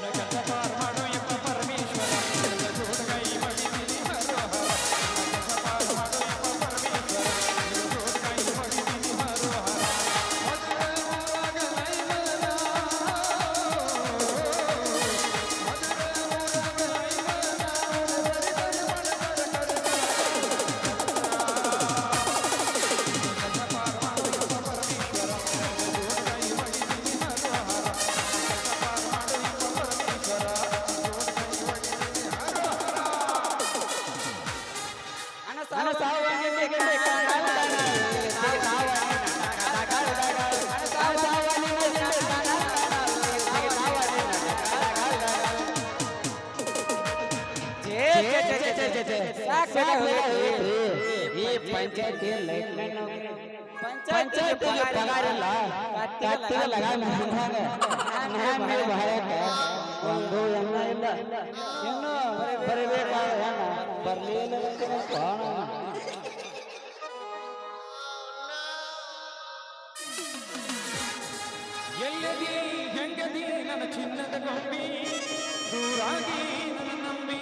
Canada, Canada. ಪಂಚಾಯತಿ ಪಂಚಾಯತಿ ಪಗಾರ ಇಲ್ಲ ಕತ್ತಿಗೆ ಲಗಾಮ ಹಿಂಗಾಗ ನಾನು ಬಹಳಕ ಒಂದು ಎಲ್ಲ ಇಲ್ಲ ಇನ್ನು ಬರಬೇಕಾದ ಹೆಣ್ಣ ಬರಲಿಲ್ಲ ಕಾಣ ಎಲ್ಲದಿ ಹೆಂಗದಿ ನನ್ನ ಚಿನ್ನದ ಗೊಂಬಿ? ದೂರಾಗಿ ನನ್ನ ನಂಬಿ.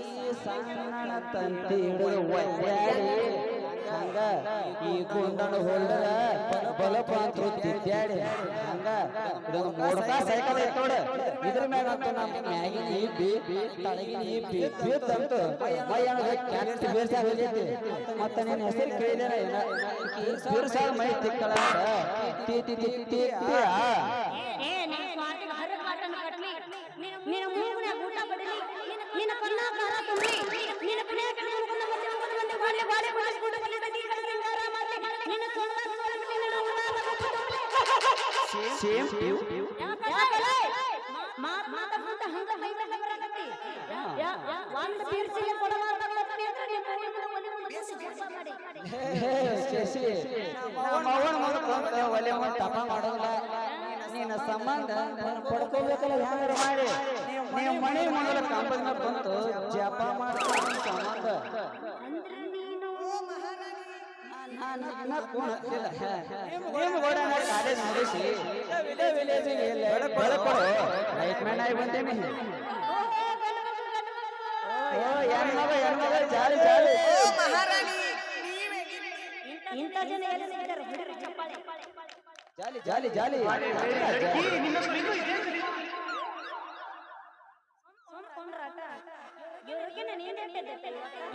ಈ ಸಣ್ಣ ತಂತಿ ಹಿಡಿದು ಒದ್ದಾಡಿ ಹಂಗ ಈ ಇದೊಂದು ಸೈಕಲ್ ಇದ್ರ ಮ್ಯಾಗ ಅಂತ ನಮ್ ಮ್ಯಾಗಿನ ನಿನ್ನ ಹೆಸರು ಕೇಳಿದೇನ ಮೈ ತಿಕ್ಕಳ ಸೇಮ್ ಪಿವ್ ಒಲೆ ತಪ ಮಾಡೋದಿಲ್ಲ. ನಿನ್ನ ಸಂಬಂಧ ಪಡ್ಕೋಬೇಕಲ್ಲ ಹ್ಯಾಂಗ ಮಾಡಿ? ನೀವು ಮನೆ ಮಾಡಲ್ಲ ಕಂಪನ ಬಂತು ಜಪ ಮಾಡ್ತಾರೆ ಸಂಬಂಧ. ಇಂಥ ಜನ ಎಲ್ಲಿ ಸಿಗ್ತಾರೆ? ಹುಡುಗರು ಜಾಲಿ ಜಾಲಿ ಜಾಲಿ.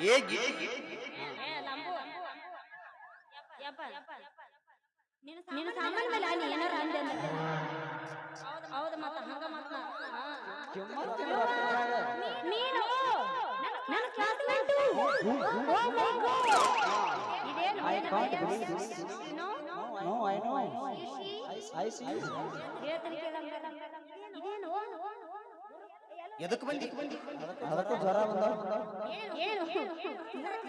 ಏ ನಿನ್ನ ಸಾಮಾನ್ ಮೇಲೆ ನೀ ಏನಾರ ಅಂದೆ ಅಂದ್ರೆ ಹೌದು ಮತ್ತ ಹಂಗ ಮತ್ತ ನೀನು ನನ್ನ ಕ್ಲಾಸ್ಮೇಟ್ ಇದೇನು I can't believe this. No no I know I see ಹೇಳ್ತೀನಿ ಕೇಳಂಗ ಇದೇನು? ಎದಕ್ ಬಂದಿ? ಅದಕ್ಕೂ ಜ್ವರ ಬಂದವ. ಏನು?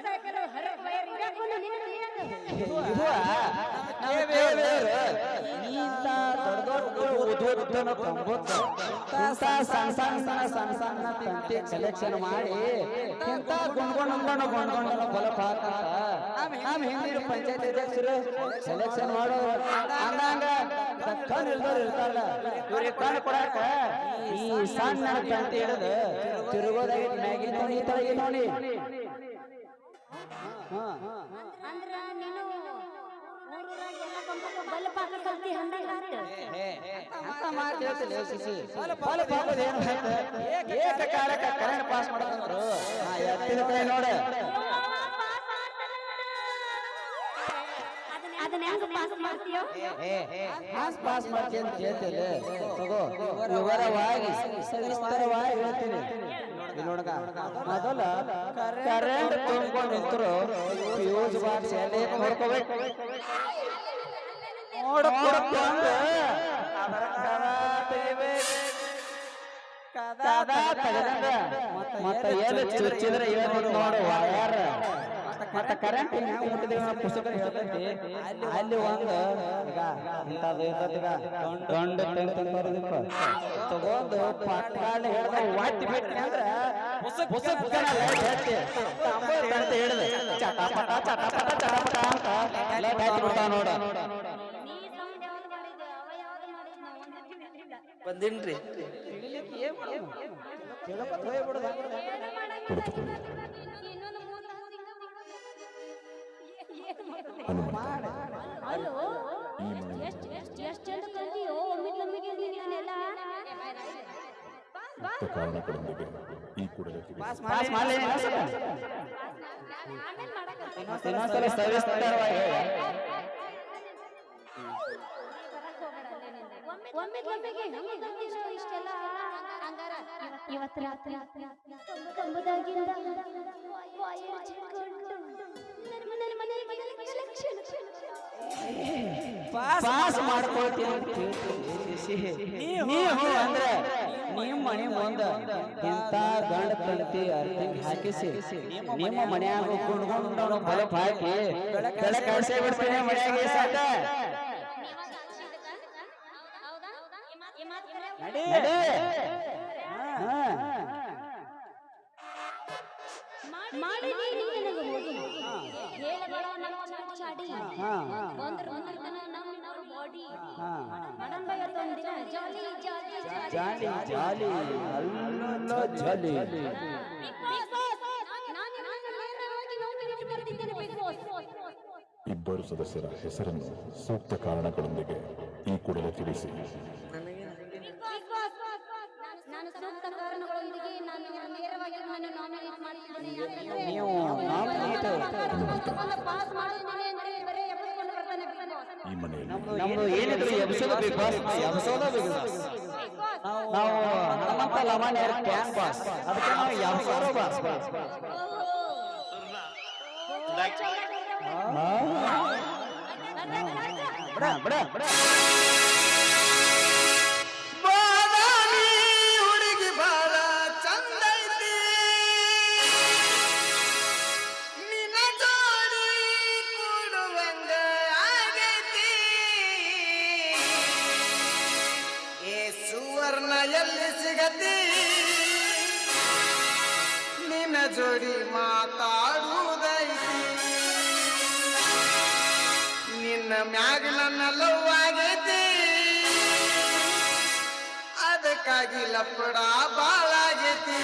ಸೈಕಲ್ ಹರಕ್ ವೈರ್ ಇಡಕೊಂಡು ನಿನ್ನ ಇವ ನಮ್ಮ ಸಣ್ಣ ಸಣ್ಣ ಮಾಡಿ ಪಂಚಾಯತ್ ಅಧ್ಯಕ್ಷರು ಸೆಲೆಕ್ಷನ್ ಮಾಡೋ ಅಂದಂಗ ಕಣ್ಣು ಈ ಸಣ್ಣ ಹಿಡಿದು ತಿರುಗೋದಾಗಿ ಮ್ಯಾಗಿ ನೋಡಿ. ನೋಡಿ ಹಾ ಏನು ಏಕಕಾಲಕ್ಕೆ ಕರೆಂಟ್ ಪಾಸ್ ಮಾಡೋದಂದ್ರು ಎತ್ತಿದ ಕೈ ನೋಡ. ಪಾಸ್ ಪಾಸ್ ಮಾಡ್ತೀನಿ ಅಂತ ಹೇಳ್ತಿಲ್ಲ ತಗೋ ವಿವರವಾಗಿ ಸವಿಸ್ತರವಾಗಿ ಹೇಳ್ತೀನಿ. ನೋಡಕ ಮೊದಲ ಕರೆಂಟ್ ತುಂಬಿಕೊಂಡು ನಿಂತರು ಫ್ಯೂಸ್ ಬಾಕ್ಸ್ ಎಲ್ಲಿ ನೋಡ್ಕೋಬೇಕು? ನೋಡ್ಕೊಂಡು ಅದರ ಕದ ತೆಗಿಬೇಕು ಕದ ತೆಗೆದಂಗ ಮತ್ತ ಎಲ್ಲಿ ಚುಚ್ಚಿದ್ರೆ ಏನು ನೋಡು ವಯರ್ ಮತ್ತ ಕರೆಂಟ್ ಹೆಂಗ್ ಮುಟ್ಟಿದೀವಿ ನಾವು ಪುಸ್ತಕ ಹೇಳ್ತೈತಿ ಅಲ್ಲಿ ಒಂದು ಈಗ ಇಂಥದ್ದು ತಗೊಂಡು ಪಟ್ಟಾಳಿ ಹಿಡ್ದ ವಾಟಿ ಬಿಟ್ಟಿ ಅಂದ್ರೆ ಪುಸ್ತಕ ಲೈಟ್ ಅಂತ ಬಿಡ್ತಾವ ನೋಡ ಚಂದ ಕಲ್ತಿಯೋ ಒಮ್ಮಿಗೆ ಒಮ್ಮಿಗೆ ನೀನೆಲ್ಲ ಸೂಕ್ತ ಕಾರಣಗಳೊಂದಿಗೆ ಈ ಕೂಡಲೇ ಪಾಸ್ ಮಾಡಲಿ ಇನ್ನೊಂದ್ಸಲ ಸವಿಸ್ತರವಾಗಿ ಹೇಳ ಒಮ್ಮೆ ಒಮ್ಮೆಗೆ ನಮಗೆ ಗೊತ್ತಿರೋ ಇಷ್ಟೆಲ್ಲ ಹಂಗಾರ ಇವತ್ತು ರಾತ್ರಿ ಕಂಬದಾಗಿಂದ ಪಾಸ್ ಮಾಡ್ಕೊಳ್ತೀನಿ. ನೀವು ಅಂದ್ರೆ ನಿಮ್ಮ ಮನೆ ಮುಂದ ಇಂತ ಗಂಡ ಕಲ್ತಿ ಅರ್ಧಂಗ್ ಹಾಕಿಸಿ. ನಿಮ್ಮ ಮನ್ಯಾಗ ಕುಣ್ಕೊಂಡು ಬಲಪ್ ಹಾಕಿ ಬೆಳೆ ಕಳ್ಸೇ ಬಿಡ್ತೀನಿ ಮನ್ಯಾಗ ಸಾಕ. ನಡಿ. ಹಾ. ಮಾಡಿ ನೀನು ನನಗೆ ಓದಿ ಹೇಳಬೇಡ ನಮ್ಮ ಚಾಡಿ ಹಾ. ಒಂದ್ರ ಒಂದ್ರ ತನ ನಮ್ಮ ನಮ್ಮ ಬಾಡಿ ಹಾ. ಮಾಡನ್ ಬೈ ಅದೊಂದ್ ಜಾಲಿ ಜಾಲಿ ಜಾಲಿ. ಅಲ್ಲ ಇಬ್ಬರು ಸದಸ್ಯರ ಹೆಸರನ್ನು ಸೂಕ್ತ ಕಾರಣಗಳೊಂದಿಗೆ ಈ ಕೂಡಲೇ ತಿಳಿಸಿ. ಈ ಮನೆಯಲ್ಲಿ ನಮ್ದು ಏನಿದ್ರು ಎಬ್ಸೋದ ಬಿಗ್ ಬಾಸ್ ಎಬ್ಸೋದ ಬಿಗ್ ಬಾಸ್ ನಾವು ಹನುಮಂತ ಲಮಾನ್ಯರ ಟ್ಯಾಂಕ್ ಬಾಸ್ ಅದಕ್ಕೆ ನಾವು ಎಬ್ಸೋದ ಬಾಸ್ ಬಿಡ ಬಿಡ ಬಿಡ. ಲಪಡ ಬಾಳಾಗೈತಿ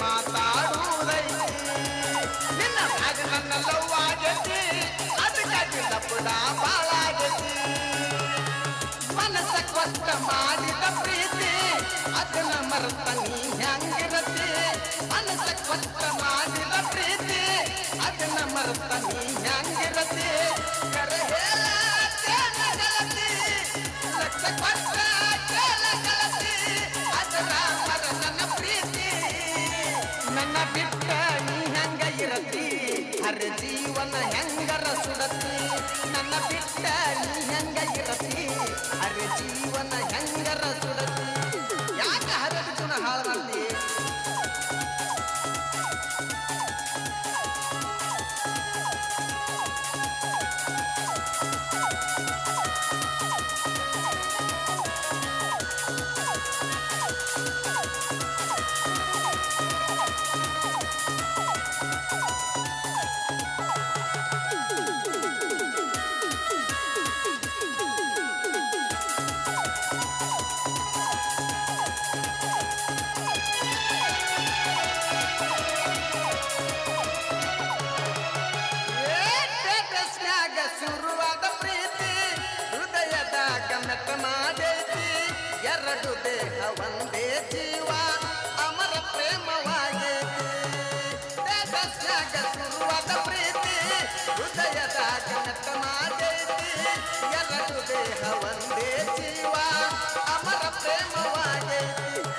ಮಾತಾಡುವುದೈತಿ ನಿನ್ನ ಮ್ಯಾಗ ನನ್ನ ಲವ್ ಆಗೈತಿ ಅದಕ್ಕಾಗಿ ಲಪಡ ಬಾಳಾಗೈತಿ ಮನಸ್ಸ ಕೊಟ್ಟ ಮಾಡಿದ ಪ್ರೀತಿ ಅದನ್ನ ಮರೆತ ನೀ ಹೆಂಗಿರತಿ ಮನಸ್ಸ ಕೊಟ್ಟ ಮಾಡಿದ ಪ್ರೀತಿ ಅದನ್ನ ಮರೆತ ನೀ ಹೆಂಗಿರತಿ ಕರೆ ಹೇಳ ತೇನ ಗೆಳತಿ ಲಕ್ಷ ಕೊಟ್ಟ ನನ್ನ ಬಿಟ್ಟ ನೀ ಹೆಂಗ ಇರತಿ? ಹರ ಜೀವನ ಹೆಂಗರ ಸುಡತಿ? ನನ್ನ ಬಿಟ್ಟ ನೀ ಹೆಂಗ ಇರತಿ? ಹರ ಜೀವನ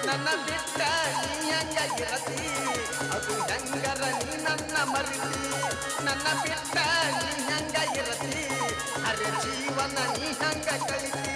ನನ್ನ ಬಿಟ್ಟ ನೀ ಅದು ಹೆಂಗರ ನೀ ನನ್ನ ಮರಿತಿ ನನ್ನ ಬಿಟ್ಟ ನೀ ಹೆಂಗ ಇರತಿ ಅರೆ ಜೀವನ ನೀ ಹೆಂಗ ಕಳಿತಿ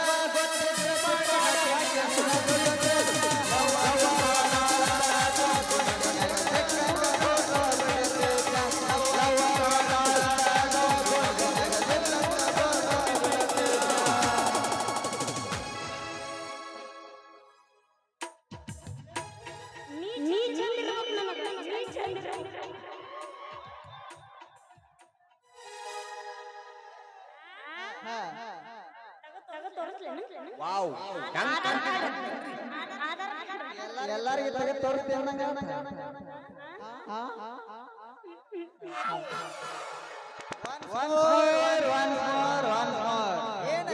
ವಾವ್. ಎಲ್ಲಾರಿಗೆ ತೋರಿಸ್ತೇವೆ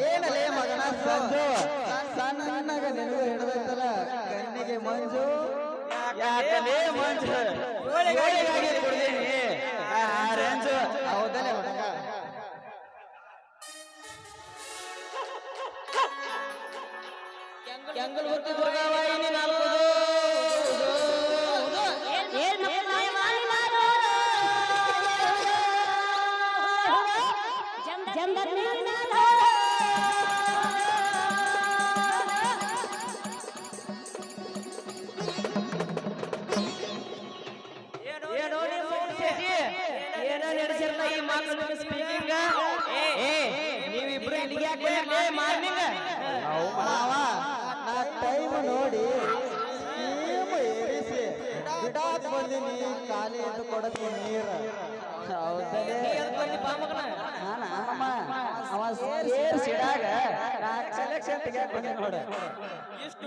ಏನಲೇ ಮಗನ ಸಂಜು? ಸಣ್ಣಗ ನಿನಗೂ ಹಿಡಿದೈತಲ್ಲ ಕಣ್ಣಿಗೆ ಮಂಜು? ಯಾಕಲೇ ಮಂಜು? ಏಳಿಗಾಗಿ ಕುಡ್ದೀನಿ ಆ ರೇಂಜು ಹೌದಲೇ ಹುಡುಗ ಕೆಂಗಲ್ ಹುಟ್ಟಿ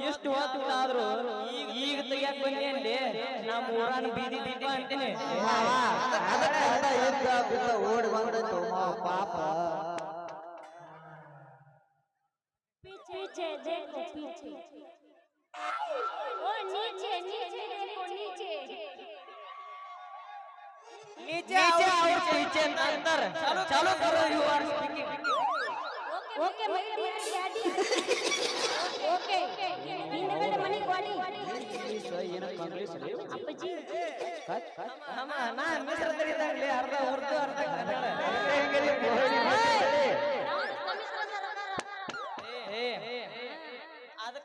ಇಷ್ಟು ಹೊತ್ತು ಆದ್ರೂ ಈಗ ತೆಗಿಯಕ್ ಬಂದೇನ್ಲಿ ನಮ್ಮ ಊರಾನ ಬೀದಿ ದೀಪ ಅಂತೀನಿ ಮಾವ ಅದಕ್ಕೆ ಅರ್ಧ ಇದ್ದ ಬಿದ್ದ ಓಡಿ ಬಂದೈತು ಮಾವ ಪಾಪ पीछे देखो पीछे ओ नीचे नीचे देखो नीचे नीचे ಅವ್ರ ಪೀಚೆ ಅಂತ ಅಂತಾರ ಚಾಲು ಕರೋ you are speaking okay okay ಹಿಂದಗಡೆ ಅಪ್ಪಾಜಿ. ನಾ ಅರ್ಧ ಅರ್ಧ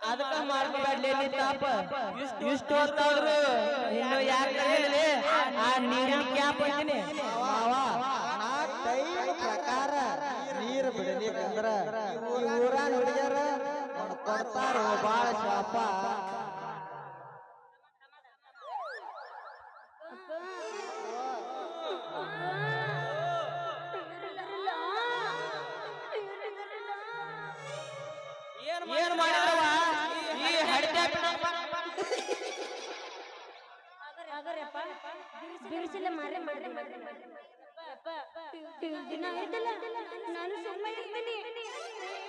ಅದಕ್ಕ ಮಾಡ್ಕೋಬೇಡ್ಲಿ ತಾಪ. ಇಷ್ಟು ಹೊತ್ತಾದ್ರು ಇನ್ನು ಆ ನೀರಿನ ಕ್ಯಾಪ್ ಅಂತೀನಿ ಪ್ರಕಾರ ನೀರು ಬಿಡಲಿಕ್ಕಂದ್ರ ಊರಾನ ಹುಡುಗಿಯರ ಕೊಡ್ತಾರ ಬಾಳ ಶಾಪ. ಏನ್ ಮಾಡಿದ್ರವ ಈ ಹಡ್ದೆ ಬಿಡಿಸಿಲ್ಲ ಮಾರೇ ಮಾರೇ ಮಾರೆ. ದಿನ ಇದ್ದಲ್ಲ ನಾನು ಸುಮ್ಮನೆ ಇರ್ತೀನಿ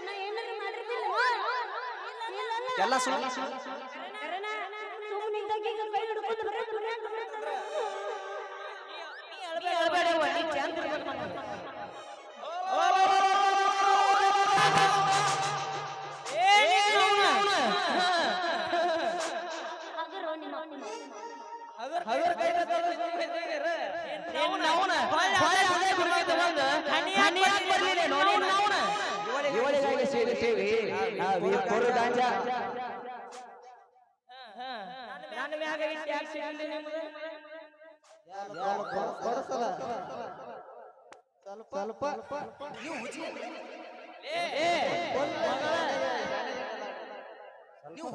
ನಾ ಏನಾರ ಮಾಡಿರ್ತಿಲ್ಲ ಎಲ್ಲ ಸುಳ್ಳು ಸುಮ್ಮನೆ ಇದ್ದಾಗ ಈಗ ಕೈ ಹಿಡ್ಕೊಂಡು ಬರೋದು. ಹೇಳ್ಬೇಡವ್ವ, ನೀ ಚಂದ ಅವ್ನ. ಹಗರು ಕೈ ತಗೊಂಡು ಸುಮ್ನೆ ಇದ್ದೀರ. ನೀನು ಅವ್ನ. ಅದೇ. ಹನಿ ಯಾಕ್ ಬರ್ಲಿಲ್ಲ ನೋಡಿ ನೀನು ಅವ್ನ. ಇವಳಿಗಾಗಿ ಸೇರಿಸೇವಿ ನಾವಿಬ್ಬರು ಗಾಂಜ ಹಾ, ನನ್ನ ಮ್ಯಾಗ ಇಟ್ಟು ಯಾಕ್ ಸಿಗಲ್ಲ ನಿಮ್ದು? ಕೊಡಸಲ ಸ್ವಲ್ಪ ಏ, ಏ, ಮಗಳ.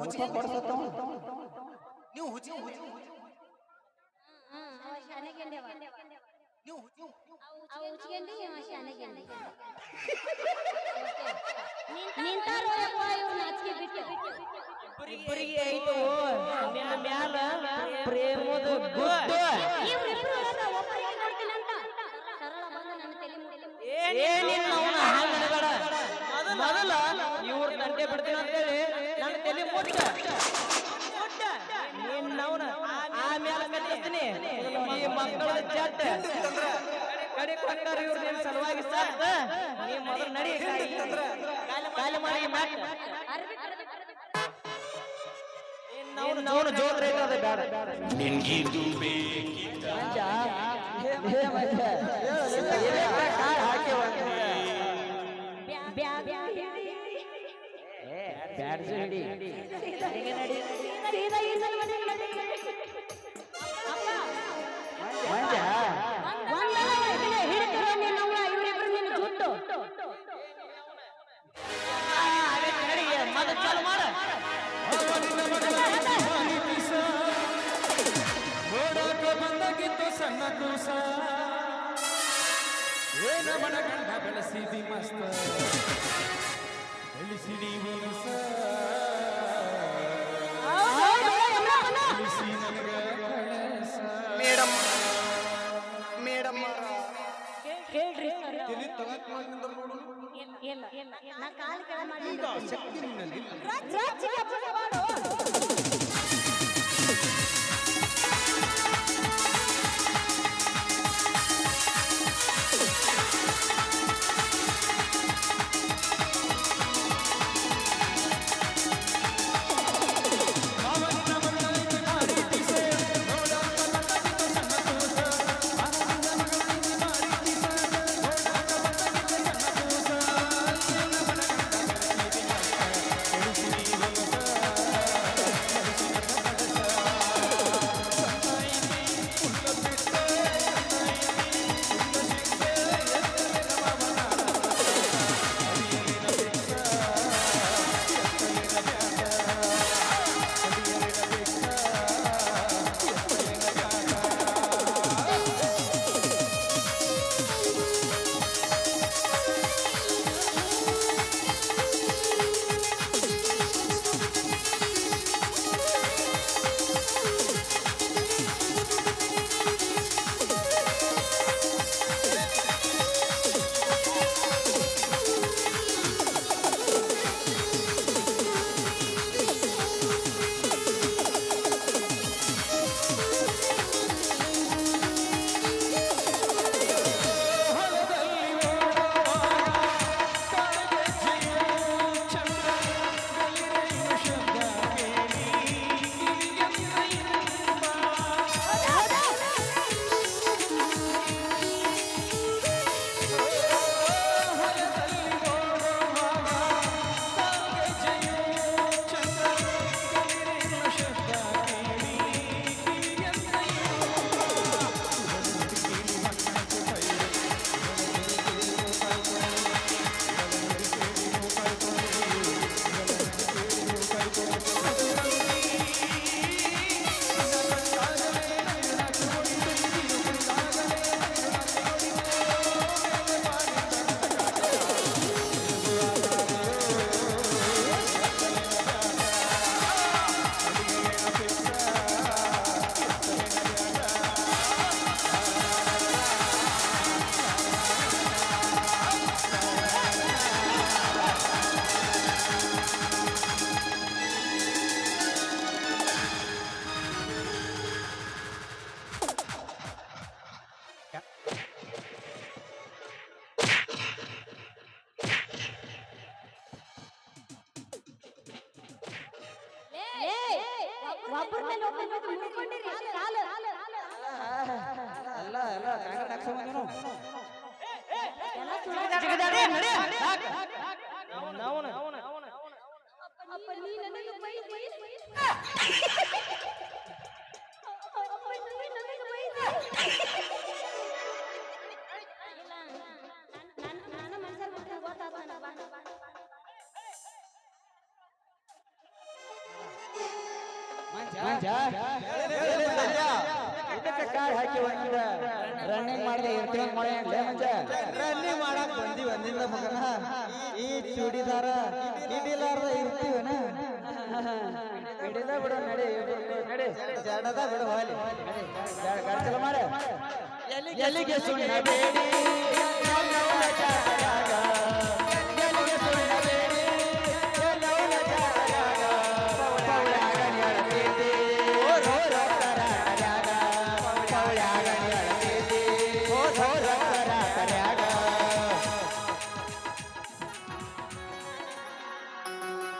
ಸ್ವಲ್ಪ ಕೊಡ್ಸತ್ತವ ನೀವು ಶಾನೆಗೆಂಡೆವ. ಅವ ಉಚ್ಗೆಂಡಿ, ಇವ ಶಾನೆಗೆಂಡಿ. ನಿಂತಾರೋಯಪ್ಪ ಇವ್ರು ನಾಚಿಕೆ ಬಿಟ್ಟು. ಇಬ್ಬರಿಗೆ ಐತು ನಿನ್ನ ಮ್ಯಾಲ ಪ್ರೇಮದ ಗುಟ್ಟು ಇವ್ರಿಬ್ರು ಒಳಗ ಒಬ್ಬರಿಗೆ ಕೊಡ್ತೀನಿ ಅಂತ. ಸರಳ ಬಂದು ನನ್ನ ತಲೆ ಮುಟ್ಟಿ. ಏನಿಲ್ಲ ಅವನ. ಹಂಗ ಅನ್ಬೇಡ ಮೊದಲ. ಇವ್ರ ತಂಟೆ ಬಿಡ್ತೀನಿ ಅಂತೇಳಿ ನನ್ನ ತಲೆ ಮುಟ್ಟ. ಮುಟ್ಟ ನಿನ್ನವನ ಆಮ್ಯಾಲ ಮೆತ್ತಿಸ್ತೀನಿ ಈ ಮಕ್ಕಳ ಜಟ್ ಕಡೆ ಕೊಟ್ಟಾರ ಇವ್ರು ನಿನ್ನ ಸಲುವಾಗಿ ಸಾಕ ನೀ ಮೊದಲು ನಡಿ ಕಾಲಿ ಮಾಡಿ ಮ್ಯಾಟ್ ನಿನ್ನವನ ಜೋತ್ರ ಐತದ ಬೇಡ ಮಂಜ ಎಲೆಕ್ಟ್ರ ಕಾರ್ ಹಾಕಿ ಬ್ಯಾಡ್ಜು ಮನೆ ನಡಿ. ಸಣ್ಣ ಕೂಸ ಏನ ಮನಗಂಡ ಬೆಳೆಸಿದಿ ಮಸ್ತ. ಬೆಳೆಸಿಡಿ ಮನಸ ಬೆಳೆಸಿ ನನಗ ಕಳಸ ಮೇಡಮ್ ಮೇಡಮ್. ಹೇಳ್ರಿ ಇಲ್ಲ ಇಲ್ಲ ನಾ ಕಾಲು ಕೆಳ ಮಾಡಿ ಶಕ್ತಿ ನಿನ್ನಲ್ಲಿ ಮಾಡು ಕಾರ್ ಹಾಕಿ ರನ್ನಿಂಗ್ ಮಾಡಿದೆ ಇರ್ತೀವಿ ಮಾಡಿ ಮಂಜ ರನ್ನಿಂಗ್ ಮಾಡಕ್ ಬಂದಿ ಮಗನ. ಈ ಚೂಡಿದಾರ ಹಿಡಿಲಾರ್ದ ಇರ್ತೀವನ? ಹಿಡಿದ ಬಿಡು ನಡಿ ನಡಿ. ಜಡದ ಬಿಡು ಹೋಲಿ. ಮಾಡ. ಎಲ್ಲಿಗೆ ಸುಣ್ಣ ಬೇಡಿ?